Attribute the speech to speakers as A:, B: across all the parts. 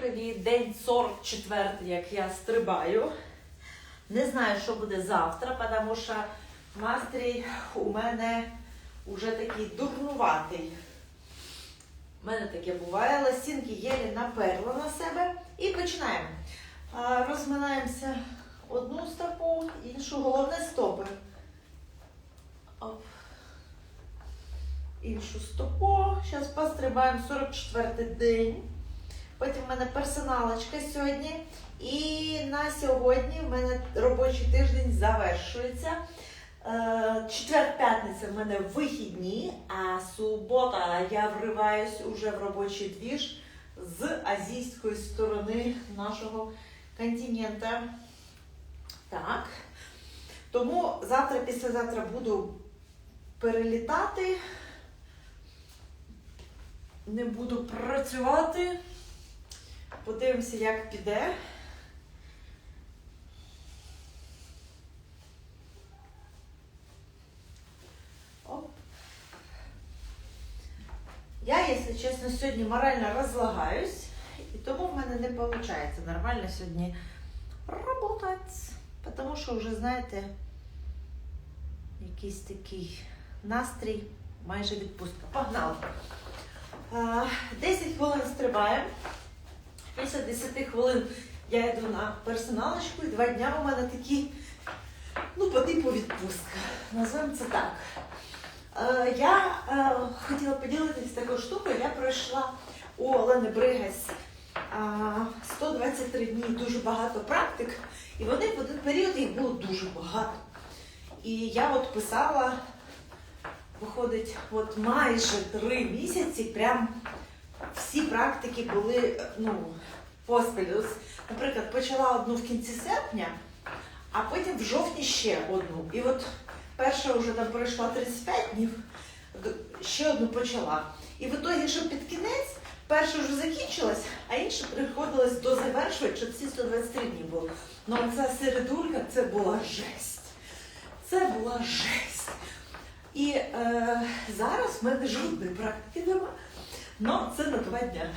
A: привіт! День 44, як я стрибаю. Не знаю, що буде завтра, тому що настрій у мене вже такий дурнуватий. У мене таке буває, ластінки єлі наперла на себе. І починаємо. Розминаємося одну стопу, іншу, головне стопи. Оп. Іншу стопу. Зараз пострибаємо 44 день. Потім в мене персоналочка сьогодні. І на сьогодні в мене робочий тиждень завершується. Е, Четвер-п'ятниця в мене вихідні, а субота я вриваюсь уже в робочий двіж з азійської сторони нашого континента. Так. Тому завтра, післязавтра буду перелітати. Не буду працювати. Подивимося, як піде. Я, якщо чесно, сьогодні морально розлагаюсь, і тому в мене не виходить нормально сьогодні працювати. Тому що вже, знаєте, якийсь такий настрій, майже відпустка. Погнали! А, 10 хвилин стрибаємо. Після 10 хвилин я йду на персоналочку і два дня у мене такі, ну, по типу відпустка. Називаємо це так. Е, я е, хотіла поділитися такою штукою. Я пройшла у Олени Бригась е, 123 дні дуже багато практик, і вони в один період їх було дуже багато. І я от писала, виходить, от майже три місяці, прям всі практики були е, ну, поспіль. Наприклад, почала одну в кінці серпня, а потім в жовтні ще одну. І от перша вже там пройшла 35 днів, ще одну почала. І в ітогі, що під кінець, перша вже закінчилась, а інша приходилось до завершувати, щоб всі 123 дні було. Ну ця середулька це була жесть. Це була жесть. І е, зараз в мене жодної практики нема. Но це на два дня.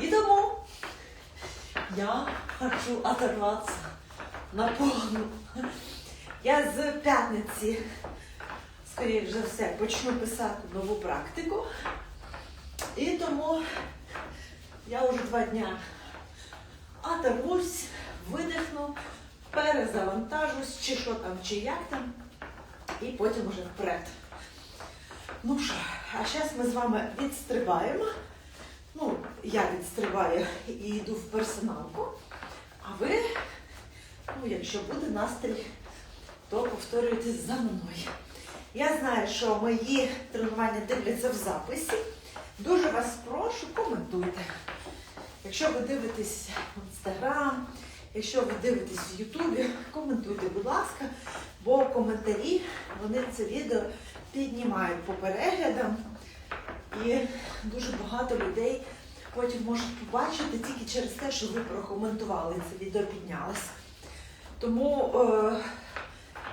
A: І тому я хочу оторватися на повну. Я з п'ятниці, скоріше за все, почну писати нову практику. І тому я вже два дня оторвусь, видихну, перезавантажусь, чи що там, чи як там, і потім уже вперед. Ну що, а зараз ми з вами відстрибаємо. Ну, я відстрибаю і йду в персоналку. А ви, ну, якщо буде настрій, то повторюйте за мною. Я знаю, що мої тренування дивляться в записі. Дуже вас прошу, коментуйте. Якщо ви дивитесь в інстаграм, якщо ви дивитесь в Ютубі, коментуйте, будь ласка, бо коментарі вони це відео піднімають по переглядам. І дуже багато людей потім можуть побачити тільки через те, що ви прокоментували це відео піднялося. Тому е,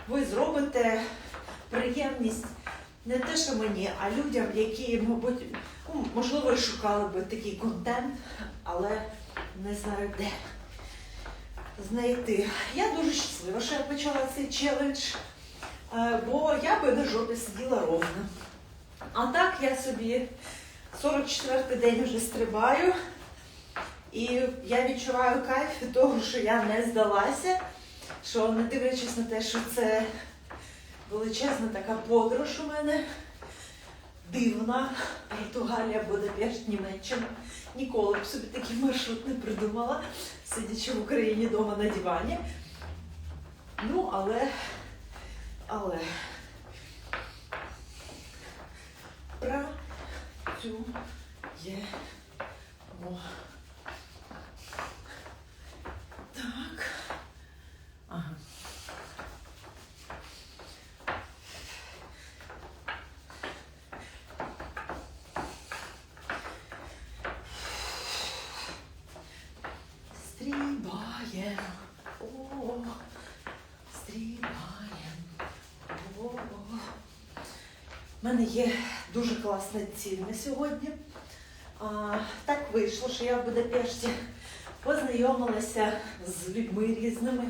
A: ви зробите приємність не те, що мені, а людям, які, мабуть, ну, можливо, шукали би такий контент, але не знаю де знайти. Я дуже щаслива, що я почала цей челендж, е, бо я би на жопі сиділа ровно. А так я собі 44-й день вже стрибаю, і я відчуваю кайф від того, що я не здалася, що не дивлячись на те, що це величезна така подорож у мене, дивна, Португалія, Будапешт, Німеччина. Ніколи б собі такий маршрут не придумала, сидячи в Україні вдома на дивані. Ну, але, але Так. Ага. Стрибаєм. О. У мене є дуже класна ціль на сьогодні. А, так вийшло, що я в Будапешті познайомилася з людьми різними,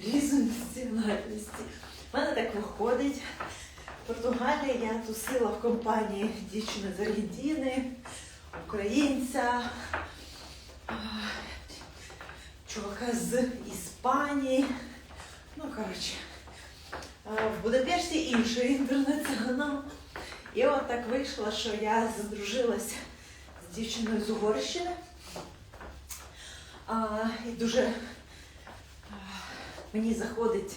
A: різної національності. У мене так виходить. В Португалії я тусила в компанії дівчини з Аргентини, українця, чувака з Іспанії. Ну, коротше, в Будапешті інший інтернаціонал. І от так вийшло, що я задружилася з дівчиною з Угорщини. А, і дуже мені заходить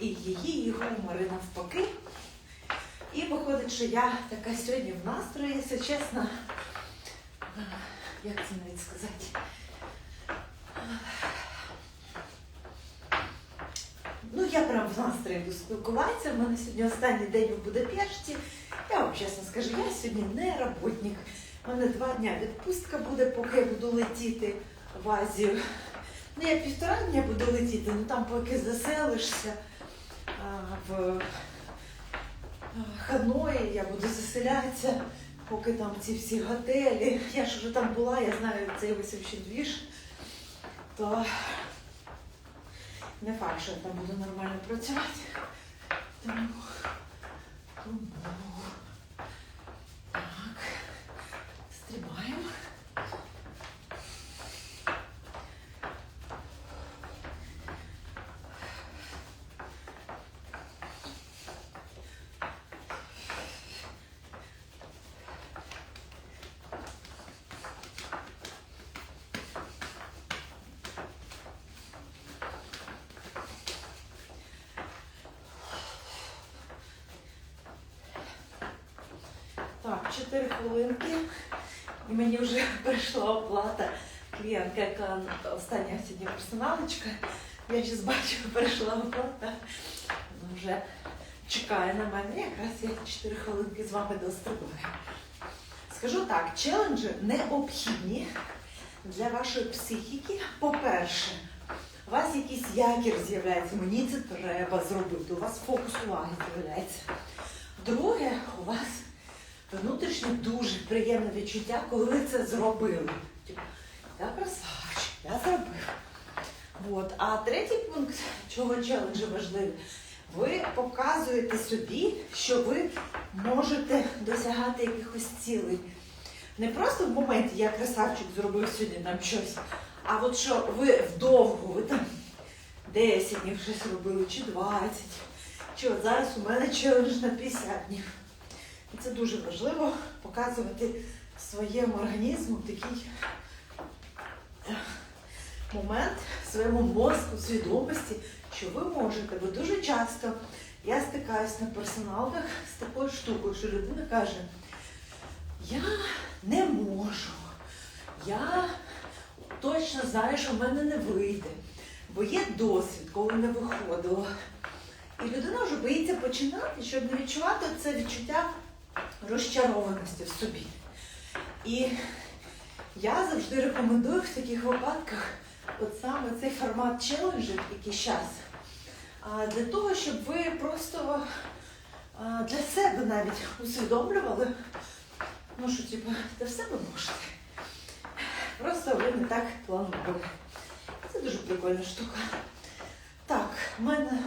A: і її, і гумори навпаки. І виходить, що я така сьогодні в настрої, якщо чесно. Як це навіть сказати? Ну, я прям в настрої буду спілкуватися. У мене сьогодні останній день в Будапешті. Вам чесно скажу, я сьогодні не роботник. У мене два дня відпустка буде, поки я буду летіти в Азію. Ну, я півтора дня буду летіти, ну там поки заселишся а, в Ханої, я буду заселятися, поки там ці всі готелі. Я ж вже там була, я знаю цей весь двіж. То не факт, що я там буду нормально працювати. Тому, тому так, стрибаємо. Так, 4 хвилинки. І мені вже прийшла оплата. Клієнтка, яка остання сьогодні персоналочка. Я зараз бачу, прийшла оплата. Вона вже чекає на мене. Якраз я 4 хвилинки з вами дострибаю. Скажу так, челенджі необхідні для вашої психіки. По-перше, у вас якийсь якір з'являється, мені це треба зробити, у вас фокус уваги з'являється. Друге, у вас внутрішнє дуже приємне відчуття, коли це зробили. Я красавчик, я зробив. От. А третій пункт, чого челенджі важливий, ви показуєте собі, що ви можете досягати якихось цілей. Не просто в моменті я красавчик зробив сьогодні там щось, а от що ви вдовго, ви там 10 днів щось робили, чи 20, чи от зараз у мене челендж на 50 днів. Це дуже важливо показувати своєму організму такий е, момент, своєму мозку, свідомості, що ви можете, бо дуже часто я стикаюсь на персоналках з такою штукою, що людина каже, я не можу, я точно знаю, що в мене не вийде, бо є досвід, коли не виходило. І людина вже боїться починати, щоб не відчувати це відчуття розчарованості в собі. І я завжди рекомендую в таких випадках от саме цей формат челенджів якийсь час. Для того, щоб ви просто для себе навіть усвідомлювали, ну що типу, для себе можете. Просто ви не так планували. Це дуже прикольна штука. Так, в мене,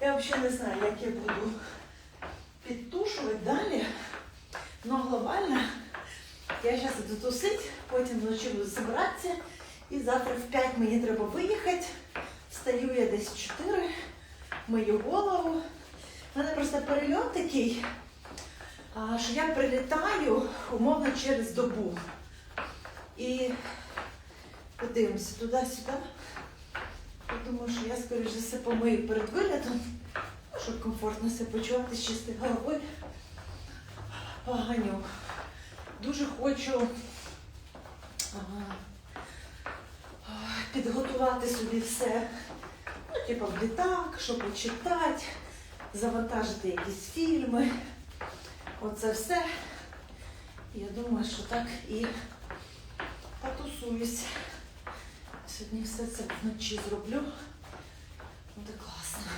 A: я взагалі не знаю, як я буду підтушувати далі. Ну, глобально, я зараз іду тусити, потім вночі буду збиратися. І завтра в 5 мені треба виїхати. Встаю я десь 4, мию голову. У мене просто перельот такий, що я прилітаю умовно через добу. І подивимося туди-сюди. Я думаю, що я, скоріш за все, помию перед вилітом, щоб комфортно себе почувати з чистою головою. Поганю. Дуже хочу підготувати собі все. Ну, типу, в літак, щоб почитати, завантажити якісь фільми. Оце все. Я думаю, що так і потусуюсь. Сьогодні все це вночі зроблю. Буде класно.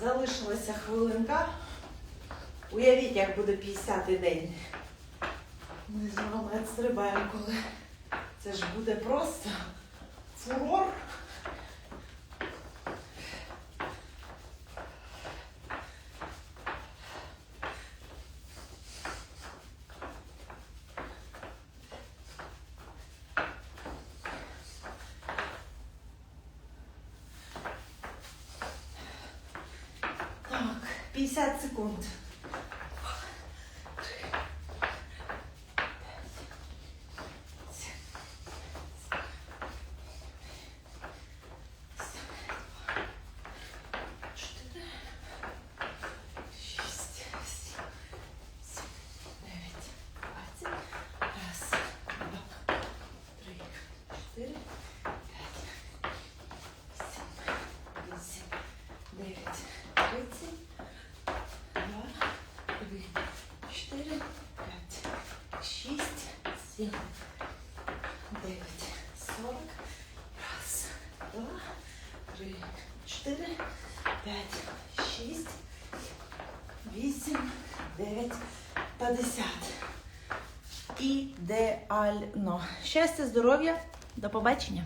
A: Залишилася хвилинка. Уявіть, як буде 50-й день. Ми з вами відстрибаємо, коли це ж буде просто фурор. Так, 50 секунд. Чотири, шість, сім, сім, дев'ять, двадцять. Раз, два, три, чотири, п'ять, сім, вісім, дев'ять, тридцять. Два, три, чотири, п'ять, шість, сім, дев'ять, сорок. Раз, два, три, чотири, п'ять, шість, вісім, дев'ять, п'ятдесят. Ідеально. Щастя, здоров'я, до побачення.